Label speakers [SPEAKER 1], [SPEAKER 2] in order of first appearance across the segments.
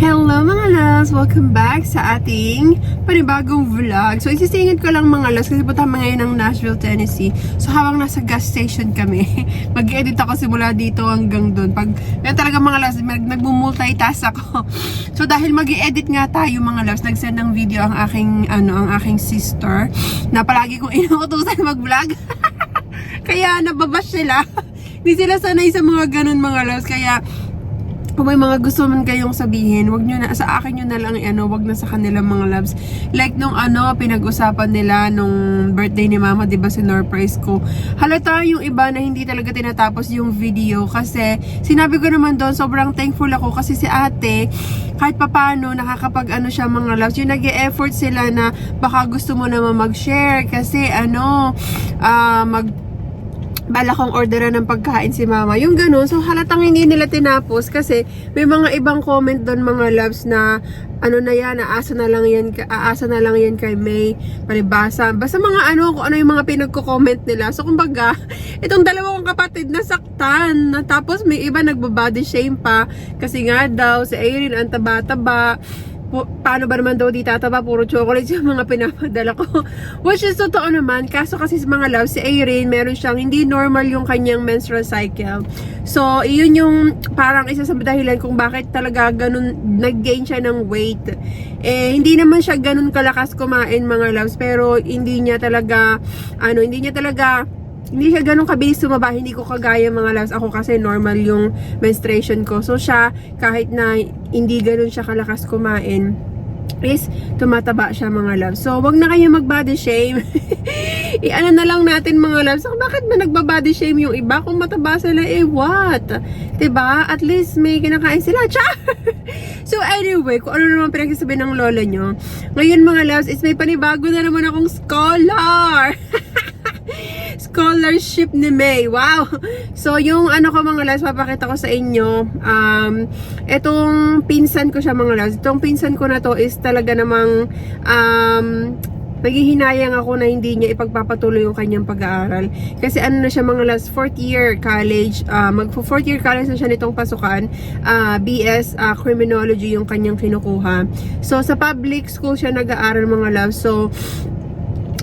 [SPEAKER 1] Hello mga loves! Welcome back sa ating panibagong vlog. So isisingit ko lang mga loves kasi punta ngayon ng Nashville, Tennessee. So habang nasa gas station kami, mag-edit ako simula dito hanggang doon. Pag yan talaga mga loves, nagmumultitask ako. So dahil mag edit nga tayo mga loves, nag-send ng video ang aking, ano, ang aking sister na palagi kong inuutusan mag-vlog. Kaya nababash sila. Hindi sila sanay sa mga ganun mga loves. Kaya kung may mga gusto man kayong sabihin, wag nyo na, sa akin nyo na lang ano, wag na sa kanila mga loves. Like nung ano, pinag-usapan nila nung birthday ni mama, di ba si Norprise ko. Halata yung iba na hindi talaga tinatapos yung video kasi sinabi ko naman doon, sobrang thankful ako kasi si ate, kahit papano, nakakapag ano siya mga loves, yung nag effort sila na baka gusto mo naman mag-share kasi ano, ah, mag bala kong orderan ng pagkain si mama. Yung ganun. So, halatang hindi nila tinapos kasi may mga ibang comment doon mga loves na ano na yan, aasa na lang yan, aasa na lang yan kay May, palibasa. Basta mga ano, kung ano yung mga pinagko-comment nila. So, kumbaga, itong dalawa kong kapatid nasaktan. Na, tapos may iba nagbabody shame pa kasi nga daw, si Erin ang taba-taba paano ba naman daw di tataba, puro chocolate yung mga pinapadala ko. Which is totoo naman, kaso kasi sa mga love, si Irene, meron siyang hindi normal yung kanyang menstrual cycle. So, iyon yung parang isa sa dahilan kung bakit talaga ganun, nag-gain siya ng weight. Eh, hindi naman siya ganun kalakas kumain mga loves, pero hindi niya talaga, ano, hindi niya talaga hindi siya ganun kabilis tumaba, hindi ko kagaya mga loves. Ako kasi normal yung menstruation ko. So siya, kahit na hindi ganun siya kalakas kumain, is tumataba siya mga loves. So, wag na kayo mag-body shame. I-ano na lang natin mga loves. So, bakit ba nagba-body shame yung iba? Kung mataba sila, eh what? ba? At least may kinakain sila. Char! so, anyway, kung ano naman pinagsasabi ng lola nyo, ngayon mga loves, is may panibago na naman akong scholar! scholarship ni May. Wow! So, yung ano ko mga loves, papakita ko sa inyo. Um, etong pinsan ko siya mga loves. Itong pinsan ko na to is talaga namang um, naghihinayang ako na hindi niya ipagpapatuloy yung kanyang pag-aaral. Kasi ano na siya mga last fourth year college, uh, mag fourth year college na siya nitong pasukan, uh, BS uh, Criminology yung kanyang kinukuha. So sa public school siya nag-aaral mga love. So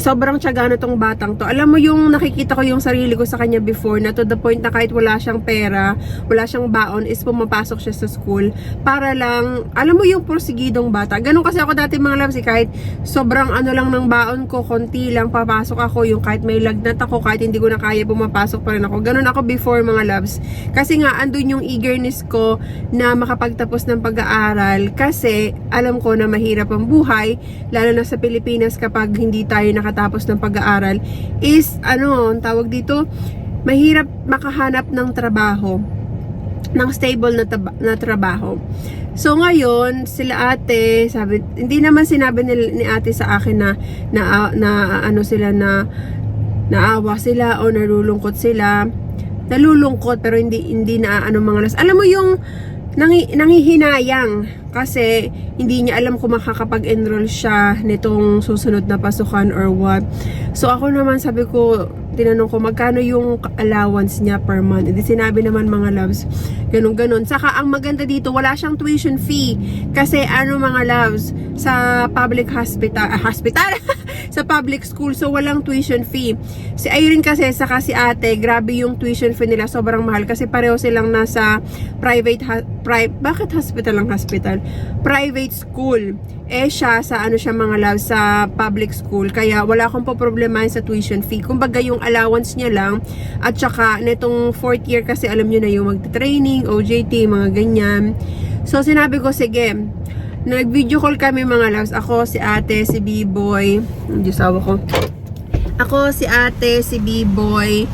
[SPEAKER 1] sobrang tiyaga na tong batang to. Alam mo yung nakikita ko yung sarili ko sa kanya before na to the point na kahit wala siyang pera, wala siyang baon, is pumapasok siya sa school para lang, alam mo yung porsigidong bata. Ganun kasi ako dati mga loves, eh, kahit sobrang ano lang ng baon ko, konti lang, papasok ako, yung kahit may lagnat ako, kahit hindi ko na kaya, pumapasok pa rin ako. Ganun ako before mga loves. Kasi nga, andun yung eagerness ko na makapagtapos ng pag-aaral kasi alam ko na mahirap ang buhay, lalo na sa Pilipinas kapag hindi tayo nakatapos ng pag-aaral, is ano, tawag dito, mahirap makahanap ng trabaho ng stable na, na trabaho. So ngayon, sila ate, sabi, hindi naman sinabi ni, ni ate sa akin na, na, na ano sila na naawa sila o nalulungkot sila. Nalulungkot pero hindi hindi na ano mga las. Alam mo yung nangi, nangihinayang kasi hindi niya alam kung makakapag-enroll siya nitong susunod na pasukan or what. So ako naman sabi ko, tinanong ko magkano yung allowance niya per month. Hindi sinabi naman mga loves, ganun ganon. Saka ang maganda dito, wala siyang tuition fee. Kasi ano mga loves, sa public hospital, ah, hospital? sa public school, so walang tuition fee. Si Irene kasi, saka si ate, grabe yung tuition fee nila, sobrang mahal. Kasi pareho silang nasa private, ha- pri- bakit hospital ang hospital? Private school. Eh siya, sa ano siya mga love, sa public school. Kaya wala akong po problema sa tuition fee. Kumbaga yung allowance niya lang. At saka, netong fourth year kasi alam niyo na yung magta-training, OJT, mga ganyan. So sinabi ko, sige, nag-video call kami mga loves. Ako, si ate, si B-boy. Ang Diyosawa ko. Ako, si ate, si B-boy,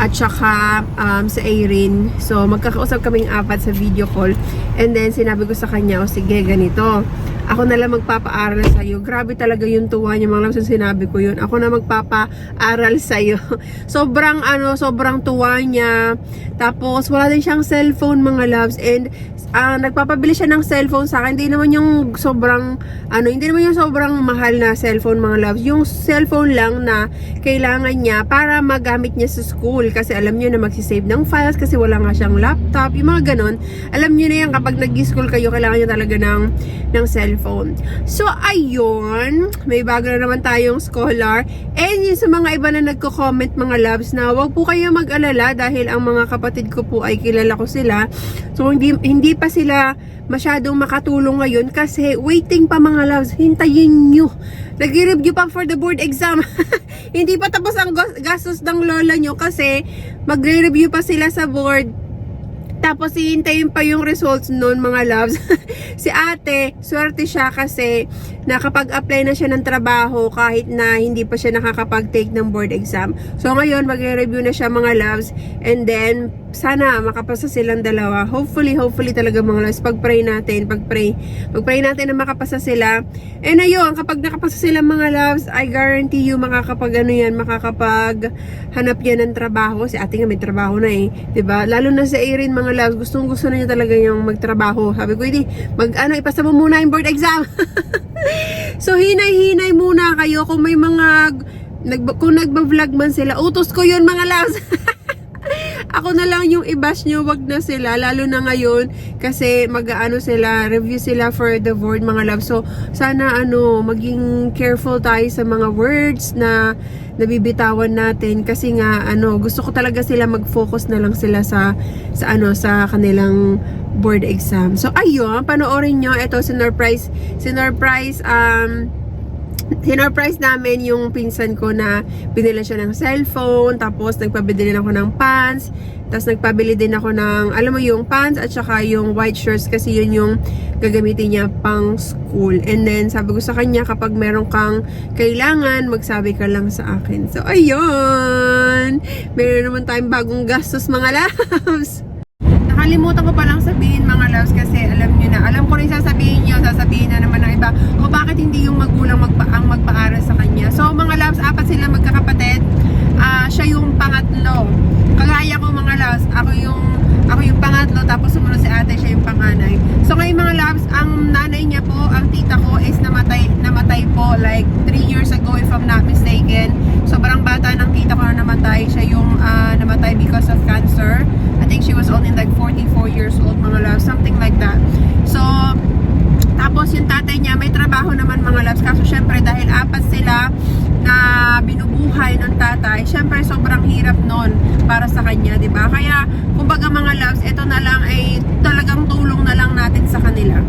[SPEAKER 1] at saka um, si Irene. So, magkakausap kaming apat sa video call. And then, sinabi ko sa kanya, o sige, ganito. Ako na lang magpapaaral sa'yo. Grabe talaga yung tuwa niya mga yung sinabi ko yun. Ako na magpapaaral sa'yo. sobrang ano, sobrang tuwa niya. Tapos wala din siyang cellphone mga loves and ah, nagpapabili siya ng cellphone sa akin. Hindi naman yung sobrang ano, hindi naman yung sobrang mahal na cellphone mga loves. Yung cellphone lang na kailangan niya para magamit niya sa school kasi alam niyo na magsisave ng files kasi wala nga siyang laptop, yung mga ganon. Alam niyo na yan kapag nag-school kayo, kailangan niyo talaga ng ng cellphone. So ayun, may bago na naman tayong scholar. And yung sa mga iba na nagko-comment mga loves na wag po kayo mag-alala dahil ang mga kapatid ko po ay kilala ko sila. So hindi hindi pa sila masyadong makatulong ngayon kasi waiting pa mga loves, hintayin nyo. Nag-review pa for the board exam. hindi pa tapos ang gas- gastos ng lola nyo kasi magre-review pa sila sa board. Tapos hihintayin pa yung results noon mga loves. si ate, swerte siya kasi nakapag-apply na siya ng trabaho kahit na hindi pa siya nakakapag-take ng board exam. So ngayon, magre-review na siya mga loves. And then, sana makapasa silang dalawa. Hopefully, hopefully talaga mga loves. Pag-pray natin, pag-pray. Pag-pray natin na makapasa sila. And ayun, kapag nakapasa sila mga loves, I guarantee you makakapag ano yan, makakapag hanap yan ng trabaho. Si ate nga may trabaho na eh. ba Lalo na sa Erin mga loves, gustong gusto na niya talaga yung magtrabaho. Sabi ko, hindi, mag ano, ipasa mo muna yung board exam. so, hinay-hinay muna kayo kung may mga, nag, kung nagba-vlog man sila, utos ko yun mga loves. Ako na lang yung i-bash nyo, wag na sila, lalo na ngayon, kasi mag-ano sila, review sila for the board, mga love. So, sana ano, maging careful tayo sa mga words na nabibitawan natin, kasi nga, ano, gusto ko talaga sila mag-focus na lang sila sa, sa ano, sa kanilang board exam. So, ayun, panoorin nyo, ito, sinurprise, sinurprise, um, sinurprise namin yung pinsan ko na binila siya ng cellphone, tapos nagpabili din ako ng pants, tapos nagpabili din ako ng, alam mo yung pants at saka yung white shirts kasi yun yung gagamitin niya pang school. And then sabi ko sa kanya kapag meron kang kailangan, magsabi ka lang sa akin. So ayun, meron naman tayong bagong gastos mga loves. Nakalimutan ko palang sabihin mga loves kasi alam nyo na, alam ko rin sasabihin nyo, sasabihin na naman ng iba, o bakit hindi yung magulang magpa ang magpaaral sa kanya. So mga loves, apat sila magkakapatid, Ah, siya yung pangatlo. Kagaya ko mga loves, ako yung ako yung pangatlo, tapos sumunod ate, siya yung panganay. So ngayon mga loves, ang nanay niya po, ang tita ko is namatay, namatay po like 3 years ago if I'm not mistaken. Sobrang bata ng tita ko na namatay. Siya yung ah, namatay because of cancer. I think she was only like 44 years old mga loves, something like that. So, tapos yung tatay niya may trabaho naman mga loves. Kaso syempre dahil apat sila na binubuhay ng tatay, syempre sobrang hirap nun para sa kanya, 'di ba? Kaya kumbaga mga loves, ito na lang ay talagang tulong na lang natin sa kanila.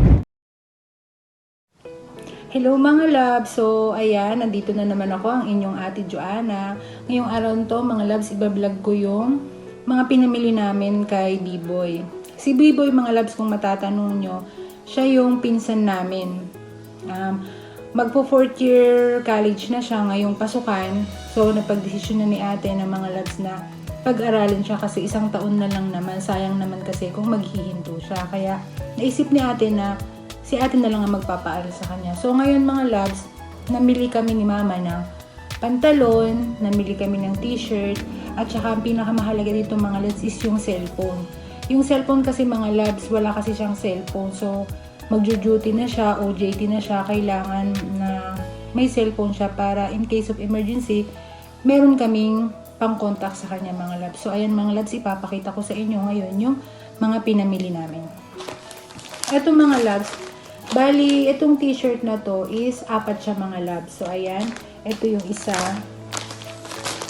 [SPEAKER 2] Hello mga love! So, ayan, nandito na naman ako, ang inyong ate Joanna. Ngayong araw to, mga loves, ibablog ko yung mga pinamili namin kay B-Boy. Si B-Boy, mga loves, kung matatanong nyo, siya yung pinsan namin. Um, magpo fourth year college na siya ngayong pasukan. So, napagdesisyon na ni ate ng mga loves na pag-aralin siya kasi isang taon na lang naman. Sayang naman kasi kung maghihinto siya. Kaya, naisip ni ate na si ate na lang ang magpapaaral sa kanya. So ngayon mga loves, namili kami ni mama ng pantalon, namili kami ng t-shirt, at saka ang pinakamahalaga dito mga loves is yung cellphone. Yung cellphone kasi mga loves, wala kasi siyang cellphone. So magjo-duty na siya, OJT na siya, kailangan na may cellphone siya para in case of emergency, meron kaming pang-contact sa kanya mga loves. So ayan mga loves, ipapakita ko sa inyo ngayon yung mga pinamili namin. Ito mga loves, bali, itong t-shirt na to is apat siya mga loves. So, ayan, ito yung isa,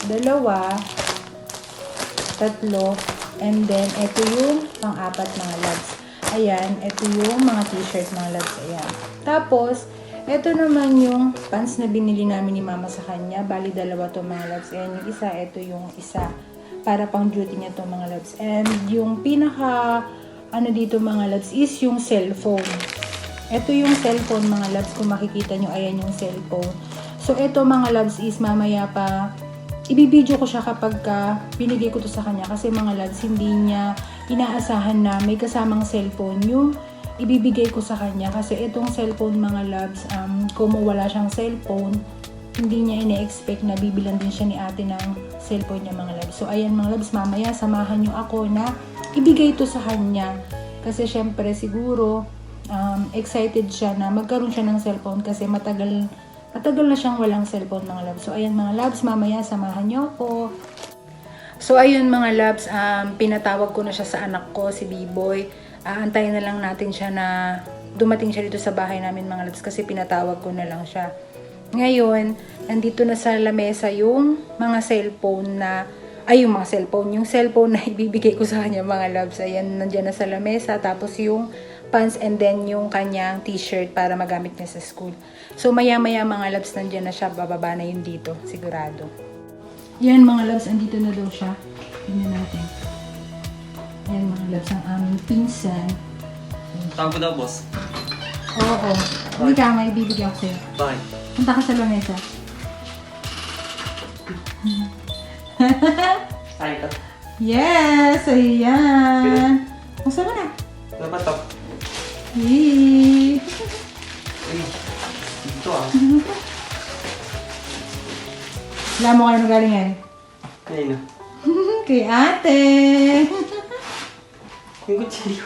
[SPEAKER 2] dalawa, tatlo, and then ito yung pang-apat mga loves. Ayan, ito yung mga t-shirt mga loves. Ayan. Tapos, ito naman yung pants na binili namin ni mama sa kanya. Bali, dalawa to mga loves. Ayan, yung isa, ito yung isa. Para pang duty niya to mga loves. And yung pinaka ano dito mga loves is yung cellphone. Ito yung cellphone mga loves. Kung makikita nyo, ayan yung cellphone. So, ito mga loves is mamaya pa ibibideo ko siya kapag ka binigay ko to sa kanya kasi mga loves hindi niya inaasahan na may kasamang cellphone yung ibibigay ko sa kanya kasi itong cellphone mga loves, um, kung wala siyang cellphone, hindi niya ine-expect na bibilan din siya ni ate ng cellphone niya mga loves. So ayan mga loves, mamaya samahan niyo ako na ibigay ito sa kanya. Kasi syempre siguro um, excited siya na magkaroon siya ng cellphone kasi matagal matagal na siyang walang cellphone mga loves. So ayan mga loves, mamaya samahan niyo ako. So ayun mga loves, um, pinatawag ko na siya sa anak ko, si B-Boy. Aantayin na lang natin siya na dumating siya dito sa bahay namin mga loves kasi pinatawag ko na lang siya. Ngayon, nandito na sa lamesa yung mga cellphone na ay yung mga cellphone, yung cellphone na ibibigay ko sa kanya mga loves. Ayan, nandiyan na sa lamesa. Tapos yung pants and then yung kanyang t-shirt para magamit niya sa school. So maya-maya mga loves, nandiyan na siya. Bababa na yun dito, sigurado. Yan mga loves, andito na daw siya. Tingnan natin. Yan mga loves, ang aming pinsan.
[SPEAKER 3] Tawag ko daw, boss.
[SPEAKER 2] Oo. Hindi ka, may bibigyan ko sa'yo.
[SPEAKER 3] Bakit?
[SPEAKER 2] Punta ka sa lamesa.
[SPEAKER 3] Ay, ito.
[SPEAKER 2] Yes! Ayan! Masa mo na?
[SPEAKER 3] Dapat to.
[SPEAKER 2] Yee!
[SPEAKER 3] Uy, dito ah.
[SPEAKER 2] Alam mo kayo galing yan?
[SPEAKER 3] Kanina.
[SPEAKER 2] Kay ate!
[SPEAKER 3] Yung kutsilyo.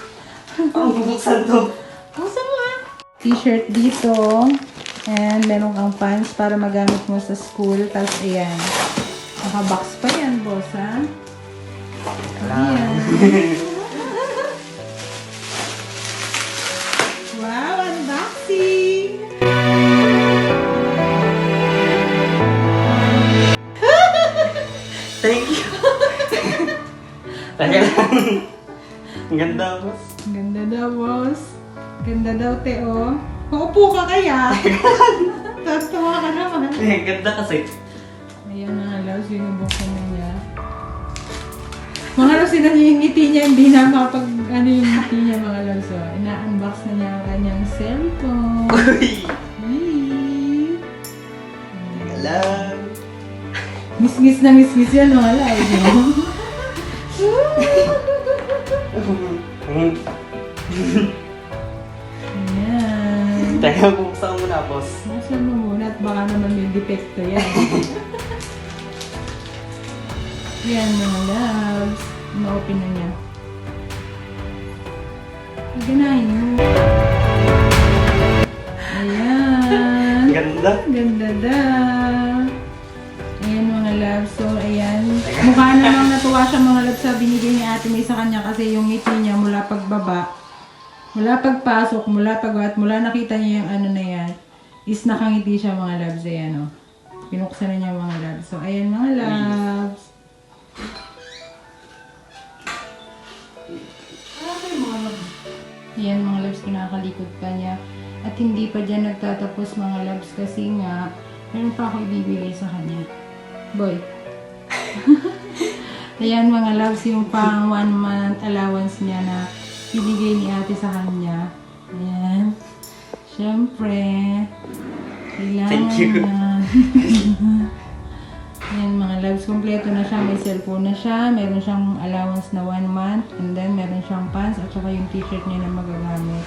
[SPEAKER 3] Ang bubuksan to.
[SPEAKER 2] Masa mo ah? T-shirt dito. And meron kang pants para magamit mo sa school. Tapos ayan. Naka-box pa yan, boss ha? Ayan.
[SPEAKER 3] Ang ganda, boss.
[SPEAKER 2] Ganda daw, boss. Ganda daw, Teo. Maupo ka kaya? Tatawa ka naman.
[SPEAKER 3] Eh, ang ganda kasi.
[SPEAKER 2] Ayan na nga, Lau. Sinubuksan na niya. Mga Lau, sinangingiti niya. Hindi na makapag, ano yung ngiti niya, mga Lau. So, ina-unbox na niya ang kanyang cellphone.
[SPEAKER 3] Uy! Alam.
[SPEAKER 2] Miss-miss na miss-miss yan, mga Lau. Ayan.
[SPEAKER 3] Teka, bubuksan ko muna, boss.
[SPEAKER 2] Nasaan mo muna at baka naman may defecto yan. yan mga loves. Ma-open na niya. Ganahin mo. Ayan.
[SPEAKER 3] Ganda.
[SPEAKER 2] Ganda daw. Loves. So, ayan. Mukha namang natuwa siya mga loves sa binigay ni Ate May sa kanya kasi yung ngiti niya mula pagbaba, mula pagpasok, mula pag at mula nakita niya yung ano na yan, is nakangiti siya mga loves. Ayan o. Pinuksan na niya mga loves. So, ayan mga loves. Ayan mga loves, kinakalikod pa niya. At hindi pa dyan nagtatapos mga loves kasi nga, meron pa ako ibibigay sa kanya. Boy. Ayan mga loves, yung pang one month allowance niya na binigay ni ate sa kanya. Ayan. Siyempre, kailangan
[SPEAKER 3] Thank you.
[SPEAKER 2] na. Ayan mga loves, kompleto na siya. May cellphone na siya. Meron siyang allowance na one month. And then, meron siyang pants at saka yung t-shirt niya na magagamit.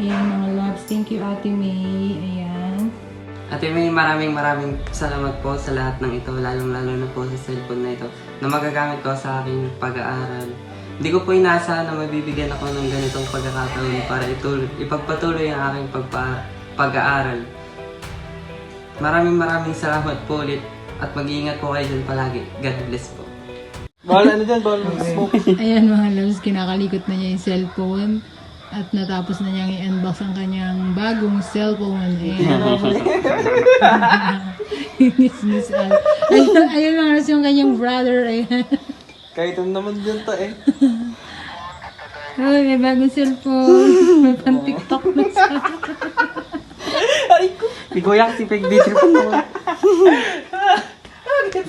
[SPEAKER 2] Ayan mga loves. Thank you Ate May. Ayan.
[SPEAKER 4] Ate May, maraming maraming salamat po sa lahat ng ito, lalong-lalo na po sa cellphone na ito, na magagamit ko sa aking pag-aaral. Hindi ko po inaasahan na mabibigyan ako ng ganitong pagkakataon para ituloy, ipagpatuloy ang aking pagpa, pag-aaral. Maraming maraming salamat po ulit at mag-iingat po kayo dyan palagi. God bless po.
[SPEAKER 3] Bawal ano dyan, bawal mag-smoke.
[SPEAKER 2] Ayan mga loves, kinakalikot na niya yung cellphone at natapos na niyang i-unbox ang kanyang bagong cellphone. Ayan. Inis-nis. ayun, ayun lang rin yung kanyang brother. Ayan.
[SPEAKER 3] Kahit naman din to eh.
[SPEAKER 2] Ay, may bagong cellphone. May pang TikTok na siya.
[SPEAKER 3] Ay, ko. Pigoyak si Peg Dietrich. Bakit?